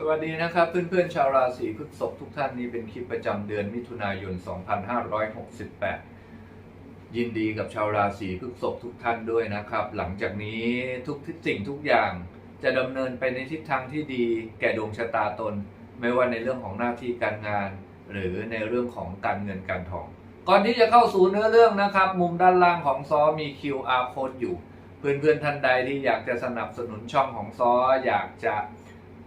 สวัสดีนะครับ เพื่อนๆ ชาวราศีพฤษภทุกท่านนี้เป็นคลิปประจำเดือนมิถุนายน 2568 ยินดีกับชาวราศีพฤษภทุกท่านด้วยนะครับ หลังจากนี้ทุกสิ่งทุกอย่างจะดำเนินไปในทิศทางที่ดีแก่ดวงชะตาตน ไม่ว่าในเรื่องของหน้าที่การงาน หรือในเรื่องของการเงินการทอง ก่อนที่จะเข้าสู่เนื้อเรื่องนะครับ มุมด้านล่างของซอมี QR code อยู่ เพื่อนๆท่านใดที่อยากจะสนับสนุนช่องของซออยากจะ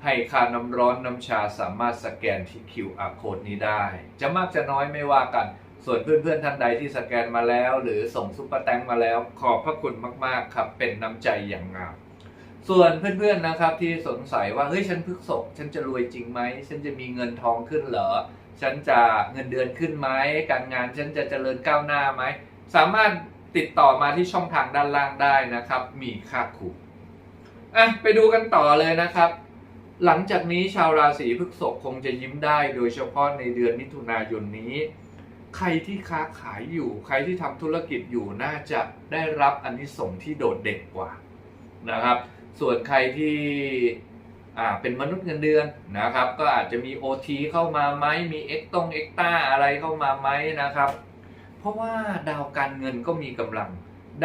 ให้ค่าน้ำร้อนน้ำชาสามารถสแกนที่ QR code นี้ได้ จะมากจะน้อยไม่ว่ากัน ส่วนเพื่อนๆท่านใดที่สแกนมาแล้ว หรือส่งซุปเปอร์แตงมาแล้ว ขอบพระคุณมากๆครับ เป็นน้ำใจอย่างงามส่วนเพื่อนๆนะครับที่สงสัยว่าเฮ้ยฉันพึกศกฉันจะรวยจริงไหมฉันจะมีเงินทองขึ้นเหรอ ฉันจะเงินเดือนขึ้นไหมการงานฉันจะเจริญก้าวหน้าไหมสามารถติดต่อมาที่ช่องทางด้านล่างได้นะครับ มีค่าคูอะไปดูกันต่อเลยนะครับ หลังจากนี้ชาวราศีพฤษภคงจะยิ้มได้ โดยเฉพาะในเดือนมิถุนายนนี้ ใครที่ค้าขายอยู่ ใครที่ทำธุรกิจอยู่น่าจะได้รับอันนิสงส์ที่โดดเด่นกว่านะครับ ส่วนใครที่เป็นมนุษย์เงินเดือนนะครับ ก็อาจจะมี OT เข้ามาไหมมีเอ็กตงเอ็กต้าอะไรเข้ามาไหมนะครับ เพราะว่าดาวการเงินก็มีกำลัง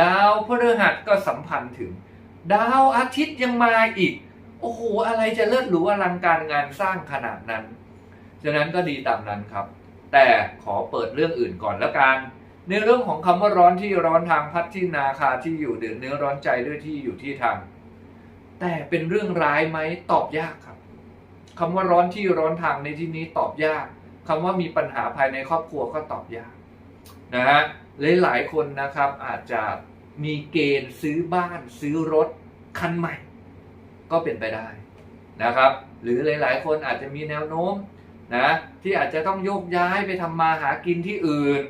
ดาวพฤหัสก็สัมพันธ์ถึง ดาวอาทิตย์ยังมาอีก โอ้โห อะไรจะเลิศหรูอลังการงานสร้างขนาดนั้น ฉะนั้นก็ดีตามนั้นครับ แต่ขอเปิดเรื่องอื่นก่อนแล้วกัน ในเรื่องของคำว่าร้อนที่ร้อนทางพัดที่นาคาที่อยู่เดือดเนื้อร้อนใจด้วยที่อยู่ที่ทาง แต่เป็นเรื่องร้ายไหมตอบยากครับคำว่าร้อนที่ร้อนทางในที่นี้ตอบยากคำว่ามีปัญหาภายในครอบครัวก็ตอบยากนะฮะหลายๆคนนะครับอาจจะมีเกณฑ์ซื้อบ้านซื้อรถคันใหม่ ก็เป็นไปได้นะครับ หรือหลายๆ คนอาจจะมีแนวโน้มนะที่อาจจะต้องโยกย้ายไปทำมาหากินที่อื่น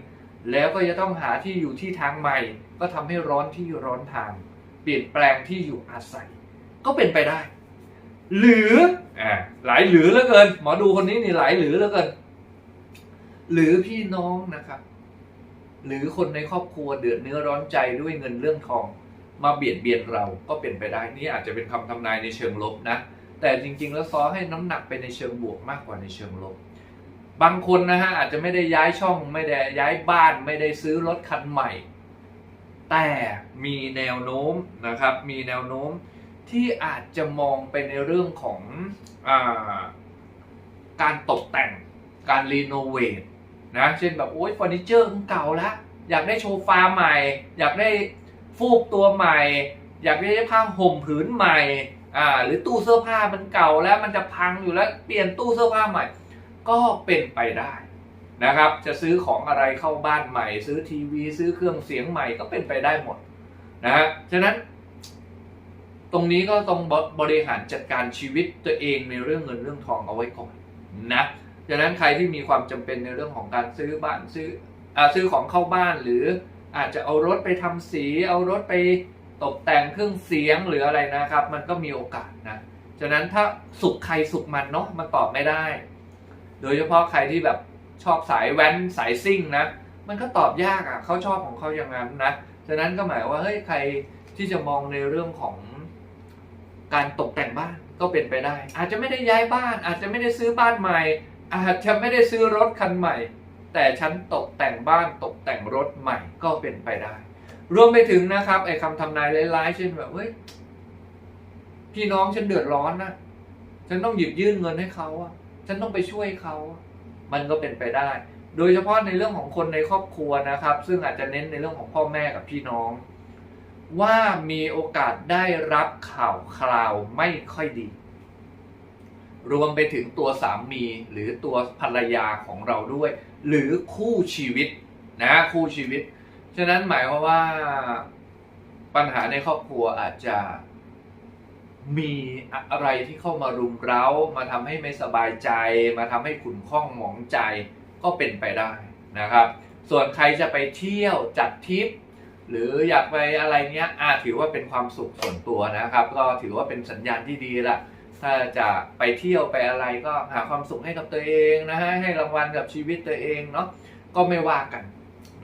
แล้วก็จะต้องหาที่อยู่ที่ทางใหม่ ก็ทำให้ร้อนที่ร้อนทาง เปลี่ยนแปลงที่อยู่อาศัย ก็เป็นไปได้ หรืออ่าหลายหรือเหลือเกิน หมอดูคนนี้นี่หลายหรือเหลือเกิน หรือพี่น้องนะครับ หรือคนในครอบครัวเดือดเนื้อร้อนใจด้วยเงินเรื่องทอง มาเบียดเบียนเราก็เป็นไปได้นี่อาจจะเป็นคำทำนายในเชิงลบนะ แต่จริง ๆ แล้วซอให้น้ำหนักไปในเชิงบวกมากกว่าในเชิงลบบางคนนะฮะอาจจะไม่ได้ย้ายช่องไม่ได้ย้ายบ้านไม่ได้ซื้อรถคันใหม่ แต่มีแนวโน้มนะครับ มีแนวโน้มที่อาจจะมองไปในเรื่องของอาการตกแต่งการรีโนเวทนะเช่นแบบโอ๊ยเฟอร์นิเจอร์เก่าแล้วอยากได้โชฟาใหม่ อยากได้ ฟูกตัวใหม่ อยากได้ผ้าห่มผืนใหม่อ่าหรือตู้เสื้อผ้ามันเก่าแล้วมันจะพังอยู่แล้วเปลี่ยนตู้เสื้อผ้าใหม่ ก็เป็นไปได้นะครับ จะซื้อของอะไรเข้าบ้านใหม่ ซื้อทีวีซื้อเครื่องเสียงใหม่ก็เป็นไปได้หมดนะฮะฉะนั้น ตรงนี้ก็ต้องบริหารจัดการชีวิตตัวเองในเรื่องเงินเรื่องทองเอาไว้ก่อนนะฉะนั้นใครที่มีความจำเป็นในเรื่องของการซื้อบ้านซื้ออซื้อของเข้าบ้านหรือ อาจจะเอารถไปทำสี เอารถไปตกแต่งเครื่องเสียงหรืออะไรนะครับ มันก็มีโอกาสนะฉะนั้นถ้าสุขใครสุขมันเนาะมันตอบไม่ได้ โดยเฉพาะใครที่แบบชอบสายแว้นสายซิ่งนะมันก็ตอบยากอะเขาชอบของเขาอย่างนั้นนะฉะนั้นก็หมายว่าเฮ้ยใครที่จะมองในเรื่องของการตกแต่งบ้านก็เป็นไปได้ อาจจะไม่ได้ย้ายบ้าน อาจจะไม่ได้ซื้อบ้านใหม่ อาจจะไม่ได้ซื้อรถคันใหม่ แต่ฉันตกแต่งบ้านตกแต่งรถใหม่ก็เป็นไปได้ รวมไปถึงนะครับไอ้คำทำนายร้ายๆเช่นแบบเฮ้ยพี่น้องฉันเดือดร้อนนะฉันต้องหยิบยื่นเงินให้เขาอะฉันต้องไปช่วยเขาอะมันก็เป็นไปได้ โดยเฉพาะในเรื่องของคนในครอบครัวนะครับ ซึ่งอาจจะเน้นในเรื่องของพ่อแม่กับพี่น้อง ว่ามีโอกาสได้รับข่าวคราวไม่ค่อยดี รวมไปถึงตัวสามีหรือตัวภรรยาของเราด้วย หรือคู่ชีวิตนะคู่ชีวิต ฉะนั้นหมายความว่าปัญหาในครอบครัวอาจจะมีอะไรที่เข้ามารุมเร้า มาทำให้ไม่สบายใจ มาทำให้ขุ่นข้องหมองใจก็เป็นไปได้นะครับ ส่วนใครจะไปเที่ยวจัดทริปหรืออยากไปอะไรเงี้ยอาถือว่าเป็นความสุขส่วนตัวนะครับ ก็ถือว่าเป็นสัญญาณที่ดีละ ถ้าจะไปเที่ยวไปอะไรก็หาความสุขให้กับตัวเองนะฮะให้รางวัลกับชีวิตตัวเองเนาะก็ไม่ว่ากัน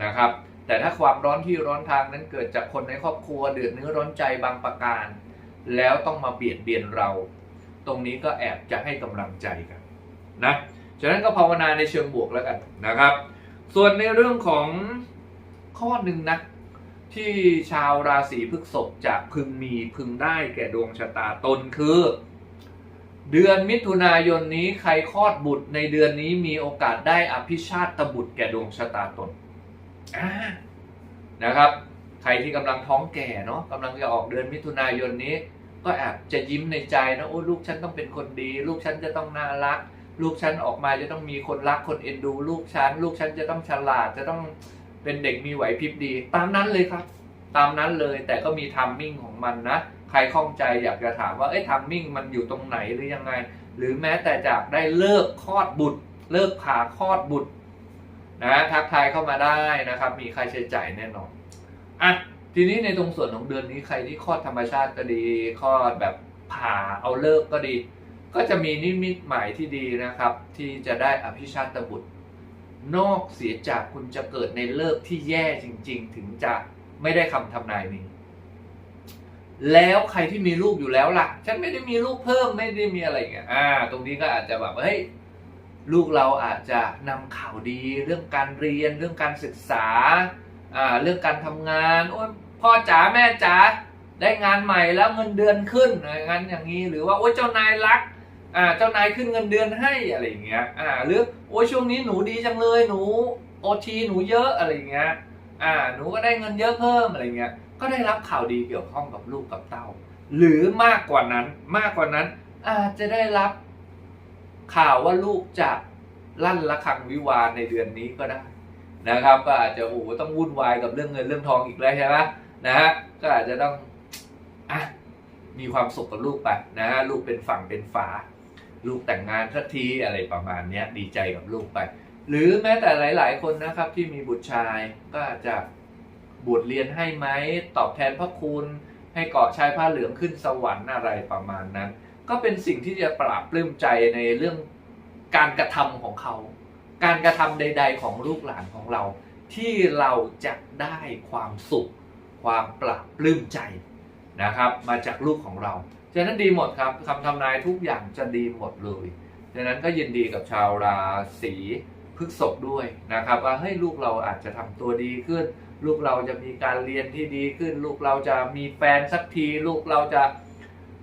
นะครับ แต่ถ้าความร้อนที่ร้อนทางนั้นเกิดจากคนในครอบครัวเดือดเนื้อร้อนใจบางประการ แล้วต้องมาเบียดเบียนเรา ตรงนี้ก็แอบจะให้กำลังใจกันนะฉะนั้นก็ภาวนาในเชิงบวกแล้วกันนะครับ ส่วนในเรื่องของข้อหนึ่งนะที่ชาวราศีพฤษภจะพึงมีพึงได้แก่ดวงชะตาตนคือ เดือนมิถุนายนนี้ใครคลอดบุตรในเดือนนี้มีโอกาสได้อภิชาตบุตรแก่ดวงชะตาตนอ่านะครับ ใครที่กำลังท้องแก่เนาะกำลังจะออกเดือนมิถุนายนนี้ ก็แอบจะยิ้มในใจนะโอ้ลูกฉันต้องเป็นคนดี ลูกฉันจะต้องน่ารัก ลูกฉันออกมาจะต้องมีคนรักคนเอ็นดู ลูกฉันลูกฉันจะต้องฉลาดจะต้องเป็นเด็กมีไหวพริบดี ตามนั้นเลยครับ ตามนั้นเลยแต่ก็มีทัมมิ่งของมันนะ ใครข้องใจอยากจะถามว่าเอ้ยทัมมิ่งมันอยู่ตรงไหนหรือยังไง หรือแม้แต่จากได้เลิกคลอดบุตร เลิกผ่าคลอดบุตรนะทักทายเข้ามาได้นะครับ มีค่าใช้จ่ายแน่นอนอะทีนี้ในตรงส่วนของเดือนนี้ใครที่คลอดธรรมชาติก็ดีคลอดแบบผ่าเอาเลิกก็ดี ก็จะมีนิมิตหมายที่ดีนะครับ ที่จะได้อภิชาตบุตร นอกเสียจากคุณจะเกิดในเลิกที่แย่จริง ๆ ถึงจะไม่ได้คำทำนายนี้ แล้วใครที่มีลูกอยู่แล้วล่ะ ฉันไม่ได้มีลูกเพิ่มไม่ได้มีอะไรเงี้ยอ่า ตรงนี้ก็อาจจะแบบเฮ้ยลูกเราอาจจะนำข่าวดีเรื่องการเรียนเรื่องการศึกษาอ่าเรื่องการทำงานโอ้ยพ่อจ๋าแม่จ๋าได้งานใหม่แล้วเงินเดือนขึ้นอะไรงั้นอย่างนี้หรือว่าโอ้ยเจ้านายรักอ่าเจ้านายขึ้นเงินเดือนให้อะไรอย่างเงี้ยอ่าหรือโอ้ยช่วงนี้หนูดีจังเลยหนูโอทีหนูเยอะอะไรอย่างเงี้ยอ่าหนูก็ได้เงินเยอะเพิ่มอะไรเงี้ย ก็ได้รับข่าวดีเกี่ยวข้องกับลูกกับเต้า หรือมากกว่านั้นมากกว่านั้น อาจจะได้รับข่าวว่าลูกจะลั่นระฆังวิวาในเดือนนี้ก็ได้นะครับ ก็อาจจะโอ้โหต้องวุ่นวายกับเรื่องเงินเรื่องทองอีกแล้วใช่ไหมนะฮะก็อาจจะต้องอะมีความสุขกับลูกไปนะฮะลูกเป็นฝั่งเป็นฝา ลูกแต่งงานสักทีอะไรประมาณนี้ดีใจกับลูกไป หรือแม้แต่หลาย ๆ คนนะครับที่มีบุตรชายก็อาจจะ บวชเรียนให้ไหมตอบแทนพระคุณให้เกาะชายผ้าเหลืองขึ้นสวรรค์อะไรประมาณนั้น ก็เป็นสิ่งที่จะปราบปลื้มใจในเรื่องการกระทำของเขา การกระทำใด ๆ ของลูกหลานของเรา ที่เราจะได้ความสุข ความปราบปลื้มใจนะครับ มาจากลูกของเราฉะนั้นดีหมดครับคำทำนายทุกอย่างจะดีหมดเลยฉะนั้นก็ยินดีกับชาวราศีพฤษภด้วยนะครับว่าเฮ้ยลูกเราอาจจะทำตัวดีขึ้น ลูกเราจะมีการเรียนที่ดีขึ้น ลูกเราจะมีแฟนสักที ลูกเราจะ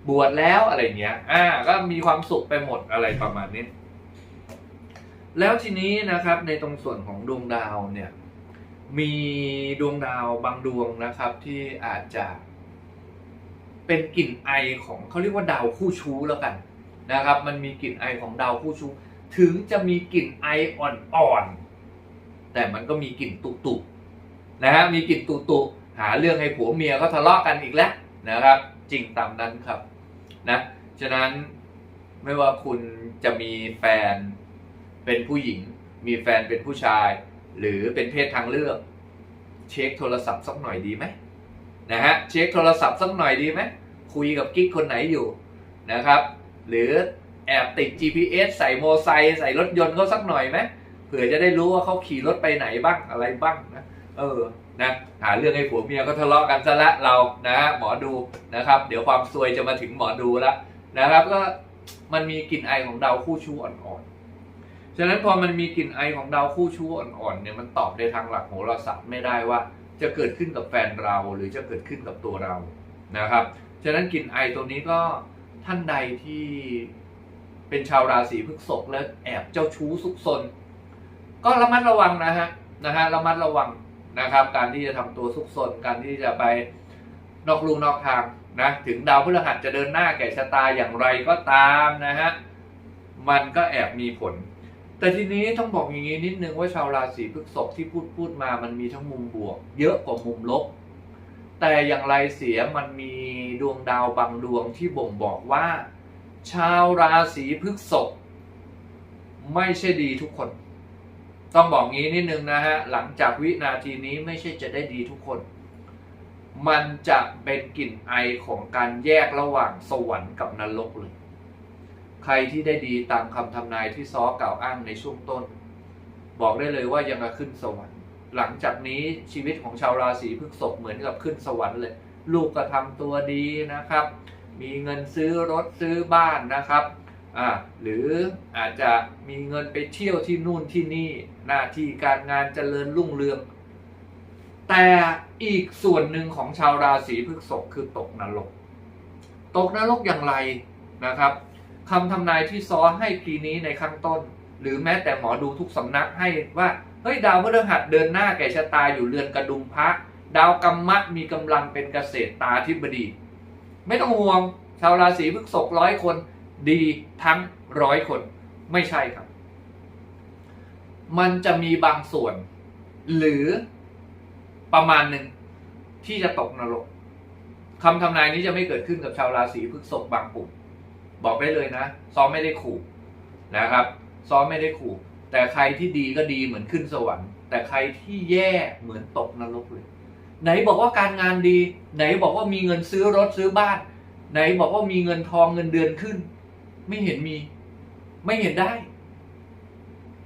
บวชแล้วอะไรเงี้ย อ่า ก็มีความสุขไปหมดอะไรประมาณนี้ แล้วทีนี้นะครับในตรงส่วนของดวงดาวเนี่ย มีดวงดาวบางดวงนะครับที่อาจจะเป็นกลิ่นไอของเขาเรียกว่าดาวคู่ชู้แล้วกันนะครับ มันมีกลิ่นไอของดาวคู่ชู้ถึงจะมีกลิ่นไออ่อนๆแต่มันก็มีกลิ่นตุกๆ นะฮะมีกลิ่นตุหาเรื่องให้ผัวเมียเขาทะเลาะกันอีกแล้วนะครับ จริงตามนั้นครับนะฉะนั้นไม่ว่าคุณจะมีแฟนเป็นผู้หญิง มีแฟนเป็นผู้ชาย หรือเป็นเพศทางเลือก เช็คโทรศัพท์สักหน่อยดีไหมนะฮะเช็คโทรศัพท์สักหน่อยดีไหมคุยกับกิ๊กคนไหนอยู่นะครับ หรือแอบติด GPS ใส่โมไซค์ใส่รถยนต์เขาสักหน่อยไหมเผื่อจะได้รู้ว่าเขาขี่รถไปไหนบ้างอะไรบ้างนะ เออนะหาเรื่องให้ผัวเมียเขาทะเลาะกันซะละเรานะฮะหมอดูนะครับ เดี๋ยวความซวยจะมาถึงหมอดูละนะครับ ก็มันมีกลิ่นไอของดาวคู่ชู้อ่อนๆฉะนั้นพอมันมีกลิ่นไอของดาวคู่ชู้อ่อนๆเนี่ยมันตอบในทางหลักโหราศาสตร์ไม่ได้ว่า จะเกิดขึ้นกับแฟนเราหรือจะเกิดขึ้นกับตัวเรานะครับ ฉะนั้นกลิ่นไอตัวนี้ก็ท่านใดที่เป็นชาวราศีพฤษภและแอบเจ้าชู้ซุกซนก็ระมัดระวังนะฮะนะฮะระมัดระวัง นะครับ การที่จะทำตัวซุกซนการที่จะไปนอกลูนอกทางนะถึงดาวพฤหัสจะเดินหน้าแก่ชะตาอย่างไรก็ตามนะฮะมันก็แอบมีผล แต่ทีนี้ต้องบอกอย่างนี้นิดนึงว่าชาวราศีพฤษภที่พูดพูดมามันมีทั้งมุมบวก เยอะกว่ามุมลบ แต่อย่างไรเสียมันมีดวงดาวบางดวงที่บ่งบอกว่า ชาวราศีพฤษภไม่ใช่ดีทุกคน ต้องบอกงี้นิดนึงนะฮะ หลังจากวินาทีนี้ไม่ใช่จะได้ดีทุกคน มันจะเป็นกลิ่นไอของการแยกระหว่างสวรรค์กับนรกเลย ใครที่ได้ดีตามคำทำนายที่ซ้อกล่าวอ้างในช่วงต้น บอกได้เลยว่ายังจะขึ้นสวรรค์ หลังจากนี้ชีวิตของชาวราศีพฤษภเหมือนกับขึ้นสวรรค์เลย ลูกก็ทำตัวดีนะครับ มีเงินซื้อรถซื้อบ้านนะครับ อ่าหรืออาจจะมีเงินไปเที่ยวที่นู่นที่นี่หน้าที่การงานเจริญรุ่งเรือง แต่อีกส่วนหนึ่งของชาวราศีพฤษภคือตกนรก ตกนรกอย่างไรนะครับคำทำนายที่ซ้อให้ปีนี้ในข้างต้น หรือแม้แต่หมอดูทุกสำนักให้ว่าเฮ้ยดาวพฤหัสเดินหน้าแก่ชะตาอยู่เรือนกระดุมพระดาวกรรมะมีกำลังเป็นเกษตรตาธิบดี ไม่ต้องห่วง ชาวราศีพฤษภร้อยคน ดีทั้งร้อยคนไม่ใช่ครับ มันจะมีบางส่วน หรือประมาณหนึ่งที่จะตกนรกคำทำนายนี้จะไม่เกิดขึ้นกับชาวราศีพฤษภบางกลุ่มบอกได้เลยนะ ซ้อมไม่ได้ขู่นะครับ ซ้อมไม่ได้ขู่ แต่ใครที่ดีก็ดีเหมือนขึ้นสวรรค์ แต่ใครที่แย่เหมือนตกนรกเลย ไหนบอกว่าการงานดี ไหนบอกว่ามีเงินซื้อรถซื้อบ้าน ไหนบอกว่ามีเงินทองเงินเดือนขึ้น ไม่เห็นมี ไม่เห็นได้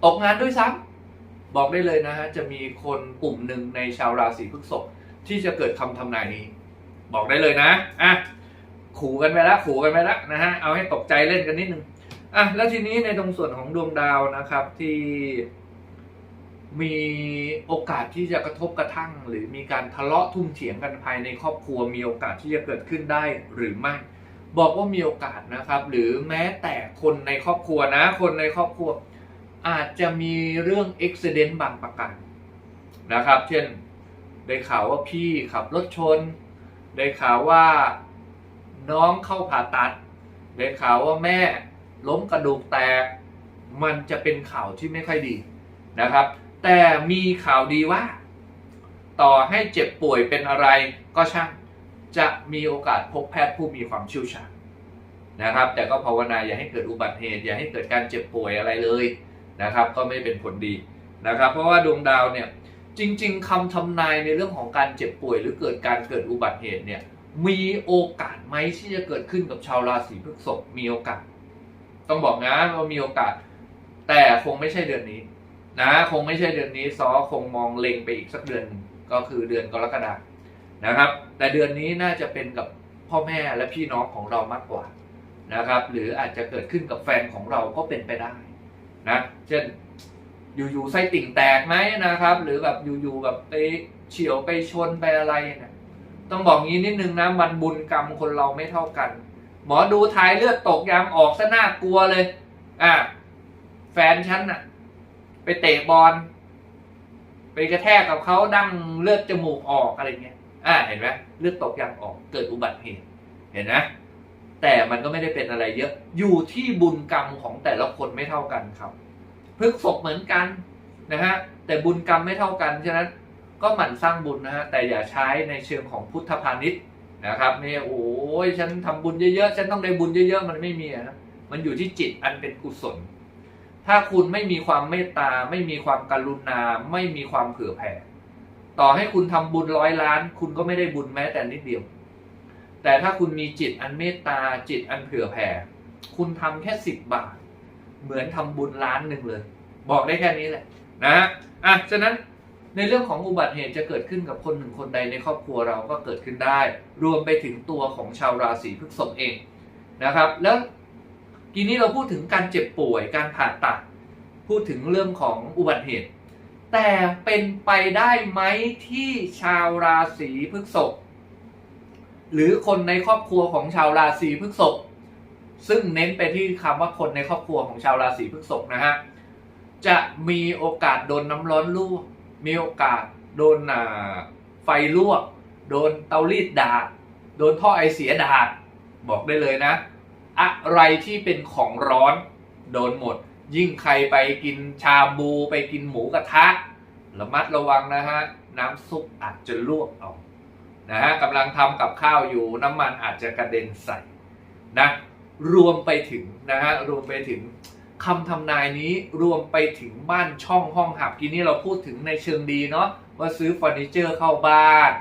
ตกงานด้วยซ้ำบอกได้เลยนะฮะ จะมีคนกลุ่มหนึ่งในชาวราศีพฤษภที่จะเกิดคำทำนายนี้ บอกได้เลยนะอะขู่กันไปแล้วขู่กันไปแล้วนะฮะ เอาให้ตกใจเล่นกันนิดนึงอะแล้วทีนี้ในตรงส่วนของดวงดาวนะครับที่มีโอกาสที่จะกระทบกระทั่ง หรือมีการทะเลาะทุ่มเถียงกันภายในครอบครัวมีโอกาสที่จะเกิดขึ้นได้หรือไม่ บอกว่ามีโอกาสนะครับ หรือแม้แต่คนในครอบครัวนะ คนในครอบครัวอาจจะมีเรื่องอุบิเหตุบางประการนะครับ เช่นได้ข่าวว่าพี่ขับรถชน ได้ข่าวว่าน้องเข้าผ่าตัด ได้ข่าวว่าแม่ล้มกระดูกแตก มันจะเป็นข่าวที่ไม่ค่อยดีนะครับ แต่มีข่าวดีว่า ต่อให้เจ็บป่วยเป็นอะไรก็ช่าง จะมีโอกาสพบแพทย์ผู้มีความเชี่ยวชาญนะครับ แต่ก็ภาวนาอย่าให้เกิดอุบัติเหตุ อย่าให้เกิดการเจ็บป่วยอะไรเลยนะครับ ก็ไม่เป็นผลดีนะครับ เพราะว่าดวงดาวเนี่ยจริง ๆคำทำนายในเรื่องของการเจ็บป่วย หรือเกิดการเกิดอุบัติเหตุเนี่ยมีโอกาสไหมที่จะเกิดขึ้นกับชาวราศีพฤษภมีโอกาส ต้องบอกนะว่ามีโอกาส แต่คงไม่ใช่เดือนนี้นะคงไม่ใช่เดือนนี้ซอคงมองเล็งไปอีกสักเดือนก็คือเดือนกรกฎาคม นะครับ แต่เดือนนี้น่าจะเป็นกับพ่อแม่และพี่น้องของเรามากกว่านะครับ หรืออาจจะเกิดขึ้นกับแฟนของเราก็เป็นไปได้นะเช่นอยู่ๆไส้ติ่งแตกไหมนะครับ หรือแบบอยู่ๆแบบไปเฉียวไปชนไปอะไรนี่ยต้องบอกงี้นิดนึงนะมันบุญกรรมคนเราไม่เท่ากัน หมอดูทายเลือดตกยางออกซะน่ากลัวเลย อะแฟนฉันน่ะ ไปเตะบอลไปกระแทกกับเขาดั้งเลือดจมูกออกอะไรเงี้ย อ่าเห็นไหมเลือดตกยางออกเกิดอุบัติเหตุเห็นไหมแต่มันก็ไม่ได้เป็นอะไรเยอะ อยู่ที่บุญกรรมของแต่ละคนไม่เท่ากันครับพฤกษกเหมือนกันนะฮะแต่บุญกรรมไม่เท่ากันฉะนั้นก็หมั่นสร้างบุญนะฮะแต่อย่าใช้ในเชิงของพุทธพาณิชย์นะครับไม่โอ้ยฉันทำบุญเยอะๆฉันต้องได้บุญเยอะๆมันไม่มีนะมันอยู่ที่จิตอันเป็นกุศล ถ้าคุณไม่มีความเมตตาไม่มีความกรุณาไม่มีความเผื่อแผ่ ต่อให้คุณทำบุญร้อยล้าน คุณก็ไม่ได้บุญแม้แต่นิดเดียว แต่ถ้าคุณมีจิตอันเมตตาจิตอันเผื่อแผ่ คุณทำแค่สิบบาท เหมือนทำบุญล้านหนึ่งเลย บอกได้แค่นี้แหละนะอะฉะนั้นในเรื่องของอุบัติเหตุจะเกิดขึ้นกับคนหนึ่งคนใดในครอบครัวเราก็เกิดขึ้นได้ รวมไปถึงตัวของชาวราศีพฤษภเองนะครับ แล้วกีนี้เราพูดถึงการเจ็บป่วยการผ่าตัด พูดถึงเรื่องของอุบัติเหตุ แต่เป็นไปได้ไหมที่ชาวราศีพฤษภหรือคนในครอบครัวของชาวราศีพฤษภซึ่งเน้นไปที่คำว่าคนในครอบครัวของชาวราศีพฤษภนะฮะจะมีโอกาสโดนน้ำร้อนลวกมีโอกาสโดนไฟลวก โดนเตารีดดาดโดนท่อไอเสียดาดบอกได้เลยนะ อะไรที่เป็นของร้อนโดนหมด ยิ่งใครไปกินชาบูไปกินหมูกระทะระมัดระวังนะฮะน้ำซุปอาจจะลวกเอานะฮะกำลังทำกับข้าวอยู่น้ำมันอาจจะกระเด็นใส่นะรวมไปถึงนะฮะรวมไปถึงคำทำนายนี้รวมไปถึงบ้านช่องห้องหับทีนี้เราพูดถึงในเชิงดีเนาะว่าซื้อเฟอร์นิเจอร์เข้าบ้าน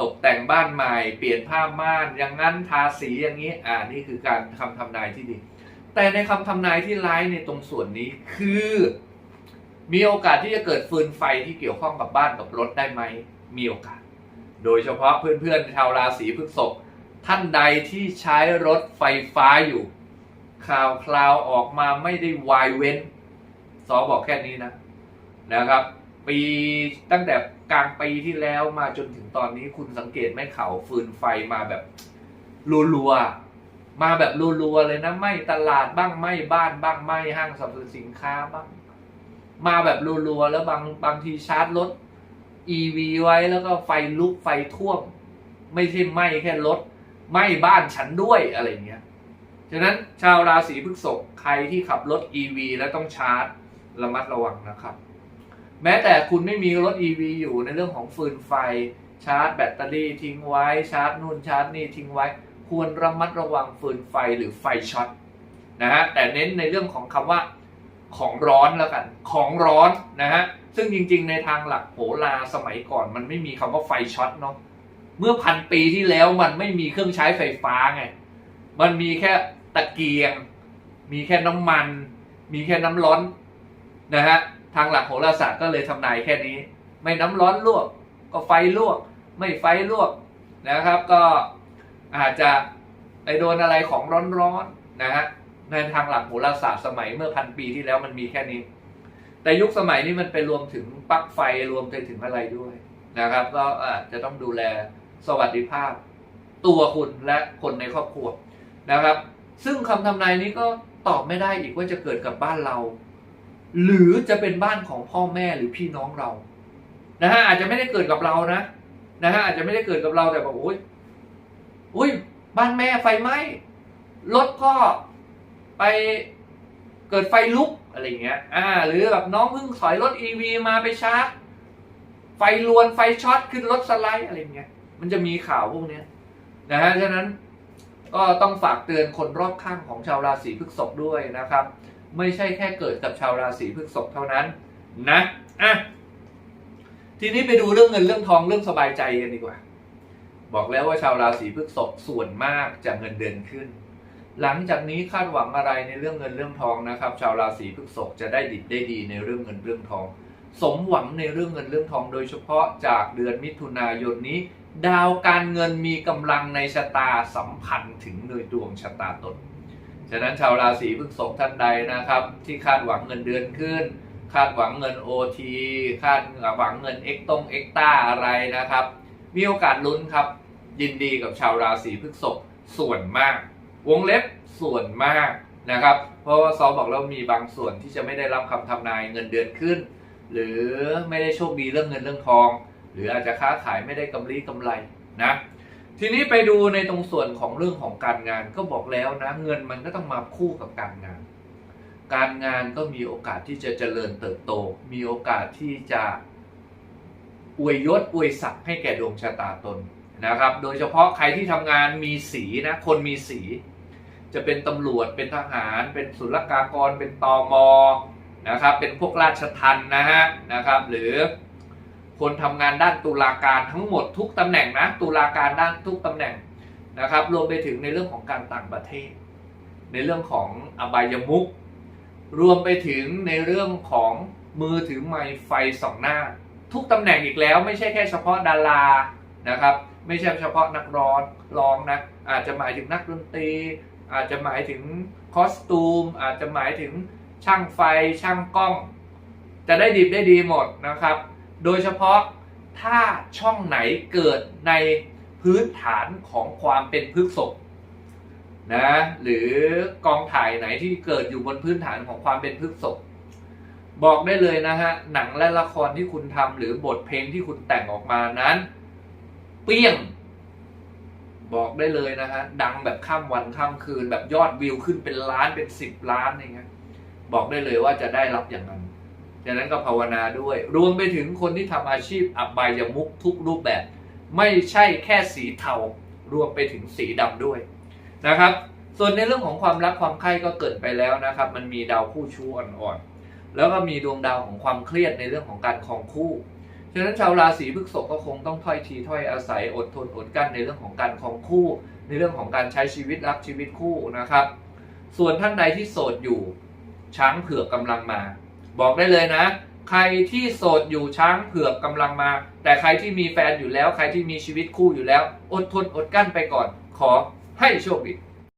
ตกแต่งบ้านใหม่ เปลี่ยนผ้าม่านอย่างนั้นทาสีอย่างนี้อ่านี่คือการคำทำนายที่ดี แต่ในคำทำนายที่ร้ายในตรงส่วนนี้คือ มีโอกาสที่จะเกิดฟืนไฟที่เกี่ยวข้องกับบ้านกับรถได้ไหมมีโอกาส โดยเฉพาะเพื่อนๆชาวราศีพฤษภท่านใดที่ใช้รถไฟฟ้าอยู่ข่าวคราวออกมาไม่ได้วายเว้นสอบอกแค่นี้นะนะครับ ปีตั้งแต่กลางปีที่แล้วมาจนถึงตอนนี้คุณสังเกตไหมเขาฟืนไฟมาแบบรัวๆ มาแบบรัวๆเลยนะไม่ตลาดบ้างไม่บ้านบ้างไม่ห้างสรรพสินค้าบ้าง มาแบบรัวๆแล้วบางบางทีชาร์จรถ EV ไว้แล้วก็ไฟลุกไฟท่วม ไม่ใช่ไหมแค่รถไหมบ้านฉันด้วยอะไรเงี้ยฉะนั้นชาวราศีพฤษภใครที่ขับรถ EV แล้วต้องชาร์จระมัดระวังนะครับ แม้แต่คุณไม่มีรถ EV อยู่ในเรื่องของฟืนไฟชาร์จแบตเตอรี่ทิ้งไว้ชาร์จนู่นชาร์จนี่ทิ้งไว้ ควรระมัดระวังฟืนไฟหรือไฟช็อตนะฮะแต่เน้นในเรื่องของคำว่าของร้อนแล้วกัน ของร้อนนะฮะซึ่งจริงๆ ในทางหลักโหราสมัยก่อนมันไม่มีคำว่าไฟช็อตเนาะเมื่อพันปีที่แล้วมันไม่มีเครื่องใช้ไฟฟ้าไงมันมีแค่ตะเกียง มีแค่น้ำมัน มีแค่น้ำร้อนนะฮะทางหลักโหราศาสตร์ก็เลยทำนายแค่นี้ ไม่น้ำร้อนลวก ก็ไฟลวก ไม่ไฟลวกนะครับ ก็ อาจจะไปโดนอะไรของร้อนๆนะฮะในทางหลักโหราศาสตร์สมัยเมื่อพันปีที่แล้วมันมีแค่นี้ แต่ยุคสมัยนี้มันไปรวมถึงปลั๊กไฟรวมไปถึงอะไรด้วยนะครับ ก็อาจจะต้องดูแลสวัสดิภาพ ตัวคุณและคนในครอบครัวนะครับ ซึ่งคำทำนายนี้ก็ตอบไม่ได้อีกว่าจะเกิดกับบ้านเรา หรือจะเป็นบ้านของพ่อแม่หรือพี่น้องเรานะฮะอาจจะไม่ได้เกิดกับเรานะนะฮะอาจจะไม่ได้เกิดกับเราแต่บอกโอ้ย อุ้ยบ้านแม่ไฟไหม้รถก็ไปเกิดไฟลุกอะไรเงี้ย อ่า หรือแบบน้องเพิ่งถอยรถอีวีมาไปชาร์จไฟลวนไฟช็อตขึ้นรถสไลด์อะไรเงี้ย มันจะมีข่าวพวกเนี้ยนะฮะฉะนั้นก็ต้องฝากเตือนคนรอบข้างของชาวราศีพฤษภด้วยนะครับ ไม่ใช่แค่เกิดกับชาวราศีพฤษภเท่านั้นนะอะทีนี้ไปดูเรื่องเงินเรื่องทองเรื่องสบายใจกันดีกว่า บอกแล้วว่าชาวราศีพฤษภส่วนมากจะเงินเดือนขึ้น หลังจากนี้คาดหวังอะไรในเรื่องเงินเรื่องทองนะครับ ชาวราศีพฤษภจะได้ดิบได้ดีในเรื่องเงินเรื่องทอง สมหวังในเรื่องเงินเรื่องทอง โดยเฉพาะจากเดือนมิถุนายนนี้ ดาวการเงินมีกำลังในชะตาสัมพันธ์ถึงโดยดวงชะตาตนฉะนั้นชาวราศีพฤษภท่านใดนะครับ ที่คาดหวังเงินเดือนขึ้น คาดหวังเงิน OT คาดหวังเงินเอ็กตงเอ็กต้าอะไรนะครับ มีโอกาสลุ้นครับ ยินดีกับชาวราศีพฤษภส่วนมาก วงเล็บส่วนมากนะครับ เพราะว่าซอบอกแล้วมีบางส่วนที่จะไม่ได้รับคำทำนายเงินเดือนขึ้น หรือไม่ได้โชคดีเรื่องเงินเรื่องทอง หรืออาจจะค้าขายไม่ได้กำไรกำไรนะทีนี้ไปดูในตรงส่วนของเรื่องของการงานก็บอกแล้วนะเงินมันก็ต้องมาคู่กับการงาน การงานก็มีโอกาสที่จะเจริญเติบโต มีโอกาสที่จะอวยยศอวยศักดิ์ให้แก่ดวงชะตาตน นะครับ โดยเฉพาะใครที่ทำงานมีสีนะคนมีสี จะเป็นตำรวจเป็นทหาร เป็นศุลกากร เป็นตอมอนะครับเป็นพวกราชทัณฑ์นะฮะนะครับ หรือคนทำงานด้านตุลาการทั้งหมดทุกตำแหน่งนะตุลาการด้านทุกตำแหน่งนะครับ รวมไปถึงในเรื่องของการต่างประเทศ ในเรื่องของอบายมุกรวมไปถึงในเรื่องของมือถือไมค์ไฟสองหน้า ทุกตำแหน่งอีกแล้วไม่ใช่แค่เฉพาะดารานะครับ ไม่ใช่เฉพาะนักร้องร้องนะอาจจะหมายถึงนักดนตรี อาจจะหมายถึงคอสตูม อาจจะหมายถึงช่างไฟช่างกล้อง จะได้ดีได้ดีหมดนะครับ โดยเฉพาะถ้าช่องไหนเกิดในพื้นฐานของความเป็นพฤกษภนะหรือกองถ่ายไหนที่เกิดอยู่บนพื้นฐานของความเป็นพฤกษภบอกได้เลยนะฮะหนังและละครที่คุณทำหรือบทเพลงที่คุณแต่งออกมานั้น เปี้ยง บอกได้เลยนะฮะ ดังแบบข้ามวันข้ามคืน แบบยอดวิวขึ้นเป็นล้านเป็นสิบล้านอย่างเงี้ยบอกได้เลยว่าจะได้รับอย่างนั้นดังนั้นก็ภาวนาด้วย รวมไปถึงคนที่ทำอาชีพอับายมุกทุกรูปแบบ ไม่ใช่แค่สีเทารวมไปถึงสีดำด้วยนะครับ ส่วนในเรื่องของความรักความใคร่ก็เกิดไปแล้วนะครับ มันมีดาวคู่ชู้อ่อนๆแล้วก็มีดวงดาวของความเครียดในเรื่องของการครองคู่ ฉะนั้นชาวราศีพฤษภก็คงต้องถ้อยทีถ้อยอาศัยอดทนอดกั้นในเรื่องของการครองคู่ ในเรื่องของการใช้ชีวิตรักชีวิตคู่นะครับ ส่วนท่านใดที่โสดอยู่ ช้างเผือกกำลังมา บอกได้เลยนะ ใครที่โสดอยู่ช้างเผือกกำลังมา แต่ใครที่มีแฟนอยู่แล้ว ใครที่มีชีวิตคู่อยู่แล้ว อดทนอดกั้นไปก่อน ขอให้โชคดี